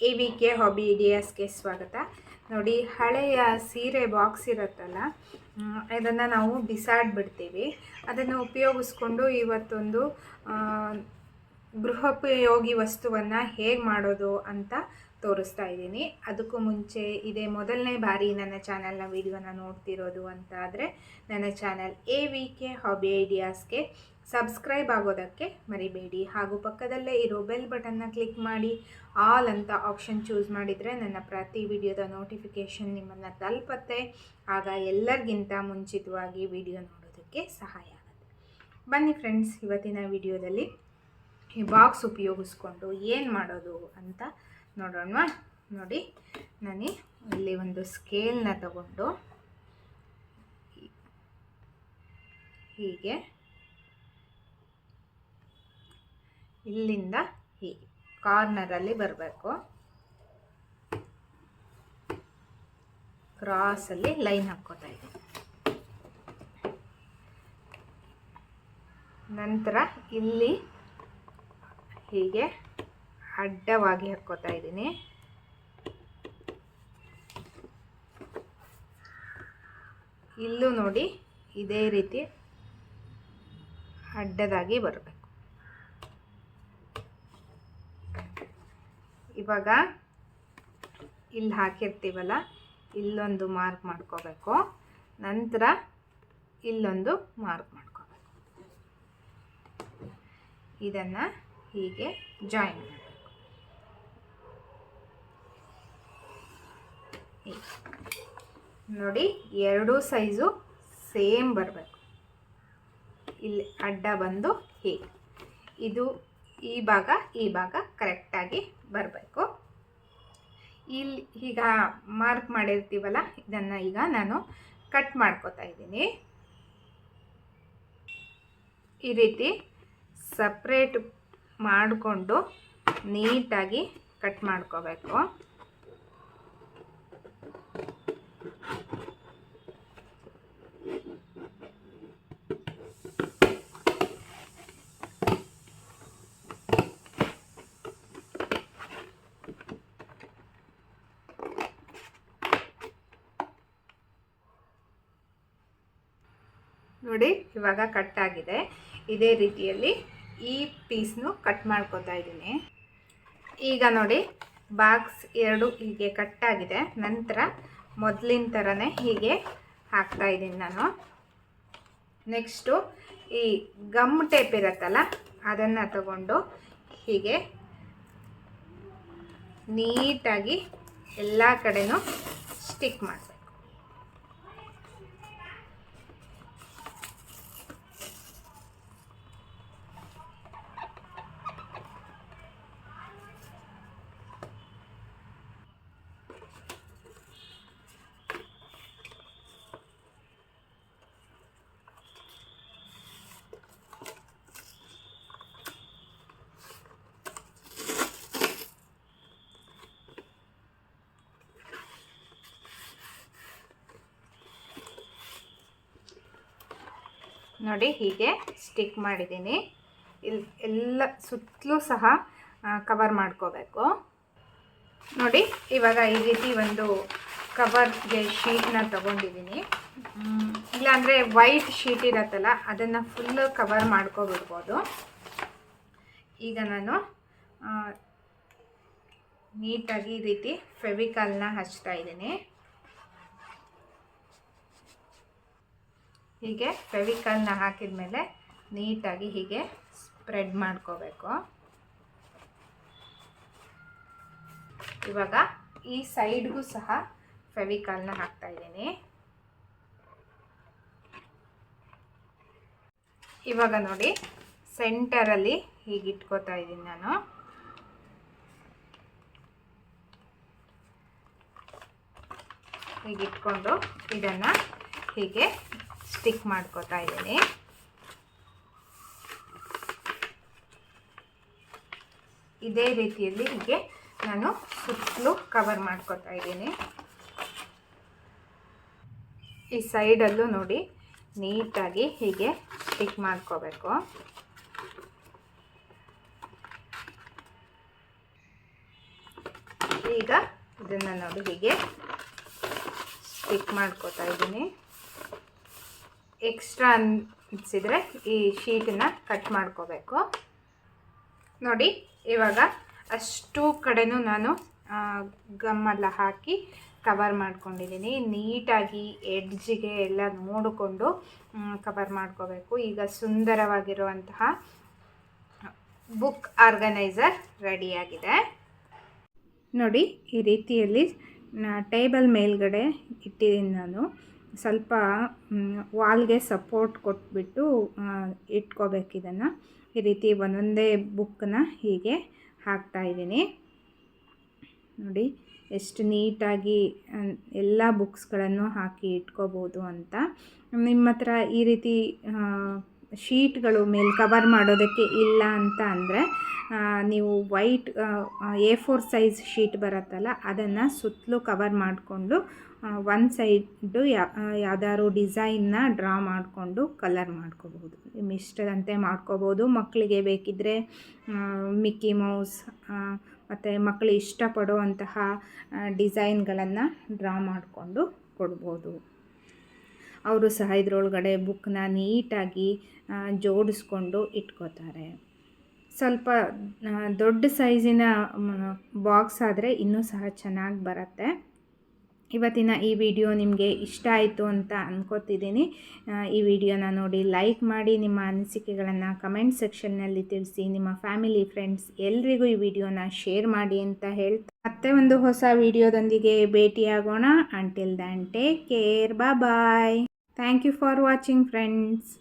A V K hobby ಐಡಿಯಾಸ್ಗೆ ಸ್ವಾಗತ. ನೋಡಿ, ಹಳೆಯ ಸೀರೆ ಬಾಕ್ಸ್ ಇರುತ್ತಲ್ಲ ಇದನ್ನು ನಾವು ಬಿಸಾಡ್ಬಿಡ್ತೀವಿ. ಅದನ್ನು ಉಪಯೋಗಿಸ್ಕೊಂಡು ಇವತ್ತೊಂದು ಗೃಹೋಪಯೋಗಿ ವಸ್ತುವನ್ನು ಹೇಗೆ ಮಾಡೋದು ಅಂತ ತೋರಿಸ್ತಾ ಇದ್ದೀನಿ. ಅದಕ್ಕೂ ಮುಂಚೆ ಇದೇ ಮೊದಲನೇ ಬಾರಿ ನನ್ನ ಚಾನಲ್ನ ವಿಡಿಯೋನ ನೋಡ್ತಿರೋದು ಅಂತ ಆದರೆ ನನ್ನ channel A V K hobby ಐಡಿಯಾಸ್ಗೆ subscribe ಆಗೋದಕ್ಕೆ ಮರಿಬೇಡಿ. ಹಾಗೂ ಪಕ್ಕದಲ್ಲೇ ಇರೋ ಬೆಲ್ ಬಟನ್ನ ಕ್ಲಿಕ್ ಮಾಡಿ, ಆಲ್ ಅಂತ ಆಪ್ಷನ್ ಚೂಸ್ ಮಾಡಿದರೆ ನನ್ನ ಪ್ರತಿ ವಿಡಿಯೋದ ನೋಟಿಫಿಕೇಷನ್ ನಿಮ್ಮನ್ನು ತಲುಪತ್ತೆ. ಆಗ ಎಲ್ಲರಿಗಿಂತ ಮುಂಚಿತವಾಗಿ ವಿಡಿಯೋ ನೋಡೋದಕ್ಕೆ ಸಹಾಯ ಆಗುತ್ತೆ. ಬನ್ನಿ ಫ್ರೆಂಡ್ಸ್, ಇವತ್ತಿನ ವಿಡಿಯೋದಲ್ಲಿ ಈ ಬಾಕ್ಸ್ ಉಪಯೋಗಿಸ್ಕೊಂಡು ಏನು ಮಾಡೋದು ಅಂತ ನೋಡೋಣ. ನೋಡಿ, ನಾನು ಇಲ್ಲಿ ಒಂದು ಸ್ಕೇಲ್ನ ತಗೊಂಡು ಹೀಗೆ ಇಲ್ಲಿಂದ ಹೀಗೆ ಕಾರ್ನರಲ್ಲಿ ಬರಬೇಕು. ಕ್ರಾಸಲ್ಲಿ ಲೈನ್ ಹಾಕ್ಕೋತಾ ಇದ್ದೀನಿ ನಂತರ ಇಲ್ಲಿ ಹೀಗೆ ಅಡ್ಡವಾಗಿ ಹಾಕ್ಕೋತಾ ಇದ್ದೀನಿ. ಇಲ್ಲೂ ನೋಡಿ ಇದೇ ರೀತಿ ಅಡ್ಡದಾಗಿ ಬರಬೇಕು. ಇವಾಗ ಇಲ್ಲಿ ಹಾಕಿರ್ತೀವಲ್ಲ, ಇಲ್ಲೊಂದು ಮಾರ್ಕ್ ಮಾಡ್ಕೋಬೇಕು. ನಂತರ ಇಲ್ಲೊಂದು ಮಾರ್ಕ್ ಮಾಡ್ಕೋಬೇಕು. ಇದನ್ನು ಹೀಗೆ ಜಾಯಿನ್ ಮಾಡಬೇಕು ನೋಡಿ, ಎರಡೂ ಸೈಜು ಸೇಮ್ ಬರಬೇಕು. ಇಲ್ಲಿ ಅಡ್ಡ ಬಂದು ಹೀಗೆ ಇದು ಈ ಭಾಗ ಈ ಭಾಗ ಕರೆಕ್ಟಾಗಿ ಬರಬೇಕು. ಇಲ್ಲಿ ಈಗ ಮಾರ್ಕ್ ಮಾಡಿರ್ತೀವಲ್ಲ, ಇದನ್ನು ಈಗ ನಾನು ಕಟ್ ಮಾಡ್ಕೋತಾ ಇದ್ದೀನಿ. ಈ ರೀತಿ ಸಪ್ರೇಟ್ ಮಾಡಿಕೊಂಡು ನೀಟಾಗಿ ಕಟ್ ಮಾಡ್ಕೋಬೇಕು. ನೋಡಿ, ಇವಾಗ ಕಟ್ ಆಗಿದೆ. ಇದೇ ರೀತಿಯಲ್ಲಿ ಈ ಪೀಸ್ನು ಕಟ್ ಮಾಡ್ಕೊತಾ ಇದ್ದೀನಿ. ಈಗ ನೋಡಿ ಬಾಕ್ಸ್ ಎರಡು ಹೀಗೆ ಕಟ್ ಆಗಿದೆ. ನಂತರ ಮೊದಲಿನ ಥರನೇ ಹೀಗೆ ಹಾಕ್ತಾ ಇದ್ದೀನಿ ನಾನು. ನೆಕ್ಸ್ಟು ಈ ಗಮ್ ಟೇಪ್ ಇರುತ್ತಲ್ಲ, ಅದನ್ನು ತಗೊಂಡು ಹೀಗೆ ನೀಟಾಗಿ ಎಲ್ಲ ಕಡೆನೂ ಸ್ಟಿಕ್ ಮಾಡಬೇಕು ನೋಡಿ ಹೀಗೆ ಸ್ಟಿಕ್ ಮಾಡಿದ್ದೀನಿ. ಇಲ್ಲಿ ಎಲ್ಲ ಸುತ್ತಲೂ ಸಹ ಕವರ್ ಮಾಡ್ಕೋಬೇಕು. ನೋಡಿ, ಇವಾಗ ಈ ರೀತಿ ಒಂದು ಕವರ್ಗೆ ಶೀಟ್ನ ತೊಗೊಂಡಿದ್ದೀನಿ. ಇಲ್ಲಾಂದರೆ ವೈಟ್ ಶೀಟ್ ಇರತ್ತಲ್ಲ, ಅದನ್ನು ಫುಲ್ಲು ಕವರ್ ಮಾಡ್ಕೊಬಿಡ್ಬೋದು. ಈಗ ನಾನು ನೀಟಾಗಿ ಈ ರೀತಿ ಫೆವಿಕಾಲ್ನ ಹಚ್ತಾ ಇದ್ದೀನಿ. ಹೀಗೆ ಫೆವಿಕಲ್ನ ಹಾಕಿದ ಮೇಲೆ ನೀಟಾಗಿ ಹೀಗೆ ಸ್ಪ್ರೆಡ್ ಮಾಡ್ಕೋಬೇಕು. ಇವಾಗ ಈ ಸೈಡ್ಗೂ ಸಹ ಫೆವಿಕಾಲ್ನ ಹಾಕ್ತಾ ಇದ್ದೀನಿ. ಇವಾಗ ನೋಡಿ ಸೆಂಟರಲ್ಲಿ ಹೀಗೆ ಇಟ್ಕೋತಾ ಇದ್ದೀನಿ ನಾನು. ಹೀಗೆ ಇಟ್ಕೊಂಡು ಇದನ್ನು ಹೀಗೆ ಸ್ಟಿಕ್ ಮಾಡ್ಕೋತಾ ಇದ್ದೀನಿ. ಇದೇ ರೀತಿಯಲ್ಲಿ ಹೀಗೆ ನಾನು ಸುತ್ತಲೂ ಕವರ್ ಮಾಡ್ಕೋತಾ ಇದ್ದೀನಿ. ಈ ಸೈಡಲ್ಲೂ ನೋಡಿ, ನೀಟಾಗಿ ಹೀಗೆ ಸ್ಟಿಕ್ ಮಾಡ್ಕೋಬೇಕು. ಈಗ ಇದನ್ನು ನೋಡಿ ಹೀಗೆ ಸ್ಟಿಕ್ ಮಾಡ್ಕೋತಾ ಇದ್ದೀನಿ. ಎಕ್ಸ್ಟ್ರಾ ಅನಿಸಿದರೆ ಈ ಶೀಟನ್ನು ಕಟ್ ಮಾಡ್ಕೋಬೇಕು. ನೋಡಿ, ಇವಾಗ ಅಷ್ಟು ಕಡೆನೂ ನಾನು ಗಮ್ಮೆಲ್ಲ ಹಾಕಿ ಕವರ್ ಮಾಡ್ಕೊಂಡಿದ್ದೀನಿ. ನೀಟಾಗಿ ಎಡ್ಜಿಗೆ ಎಲ್ಲ ನೋಡಿಕೊಂಡು ಕವರ್ ಮಾಡ್ಕೋಬೇಕು. ಈಗ ಸುಂದರವಾಗಿರುವಂತಹ ಬುಕ್ ಆರ್ಗನೈಸರ್ ರೆಡಿಯಾಗಿದೆ ನೋಡಿ, ಈ ರೀತಿಯಲ್ಲಿ ಟೇಬಲ್ ಮೇಲ್ಗಡೆ ಇಟ್ಟಿದ್ದೀನಿ ನಾನು. ಸ್ವಲ್ಪ ವಾಲ್ಗೆ ಸಪೋರ್ಟ್ ಕೊಟ್ಬಿಟ್ಟು ಇಟ್ಕೋಬೇಕು ಇದನ್ನು. ಈ ರೀತಿ ಒಂದೊಂದೇ ಬುಕ್ಕನ್ನ ಹೀಗೆ ಹಾಕ್ತಾ ಇದ್ದೀನಿ. ನೋಡಿ, ಎಷ್ಟು ನೀಟಾಗಿ ಎಲ್ಲ ಬುಕ್ಸ್ಗಳನ್ನು ಹಾಕಿ ಇಟ್ಕೋಬೋದು ಅಂತ. ನಿಮ್ಮ ಹತ್ರ ಈ ರೀತಿ ಶೀಟ್ಗಳು ಮೇಲೆ ಕವರ್ ಮಾಡೋದಕ್ಕೆ ಇಲ್ಲ ಅಂತ ಅಂದರೆ ನೀವು white A four size sheet ಬರುತ್ತಲ್ಲ, ಅದನ್ನು ಸುತ್ತಲೂ ಕವರ್ ಮಾಡಿಕೊಂಡು ಒನ್ ಸೈಡು ಯಾವ್ದಾದ್ರು ಡಿಸೈನ್ನ ಡ್ರಾ ಮಾಡಿಕೊಂಡು ಕಲರ್ ಮಾಡ್ಕೋಬಹುದು. ಇಷ್ಟದಂತೆ ಮಾಡ್ಕೋಬೋದು ಮಕ್ಕಳಿಗೆ ಬೇಕಿದ್ದರೆ ಮಿಕ್ಕಿ ಮೌಸ್ ಮತ್ತು ಮಕ್ಕಳು ಇಷ್ಟಪಡುವಂತಹ ಡಿಸೈನ್ಗಳನ್ನು ಡ್ರಾ ಮಾಡಿಕೊಂಡು ಕೊಡ್ಬೋದು. ಅವರು ಸಹ ಇದರೊಳಗಡೆ ಬುಕ್ನ ನೀಟಾಗಿ ಜೋಡಿಸ್ಕೊಂಡು ಇಟ್ಕೋತಾರೆ. ಸ್ವಲ್ಪ ದೊಡ್ಡ ಸೈಜಿನ ಬಾಕ್ಸ್ ಆದರೆ ಇನ್ನೂ ಸಹ ಚೆನ್ನಾಗಿ ಬರುತ್ತೆ. ಇವತ್ತಿನ ಈ ವಿಡಿಯೋ ನಿಮಗೆ ಇಷ್ಟ ಆಯಿತು ಅಂತ ಅಂದ್ಕೋತಿದ್ದೀನಿ ಈ ವಿಡಿಯೋನ ನೋಡಿ ಲೈಕ್ ಮಾಡಿ ನಿಮ್ಮ ಅನಿಸಿಕೆಗಳನ್ನು ಕಮೆಂಟ್ ಸೆಕ್ಷನ್ನಲ್ಲಿ ತಿಳಿಸಿ, ನಿಮ್ಮ ಫ್ಯಾಮಿಲಿ ಫ್ರೆಂಡ್ಸ್ ಎಲ್ರಿಗೂ ಈ ವಿಡಿಯೋನ ಶೇರ್ ಮಾಡಿ ಅಂತ ಹೇಳ್ತಾ ಮತ್ತೆ ಒಂದು ಹೊಸ ವಿಡಿಯೋದೊಂದಿಗೆ ಭೇಟಿಯಾಗೋಣ. Until then take care bye thank you for watching friends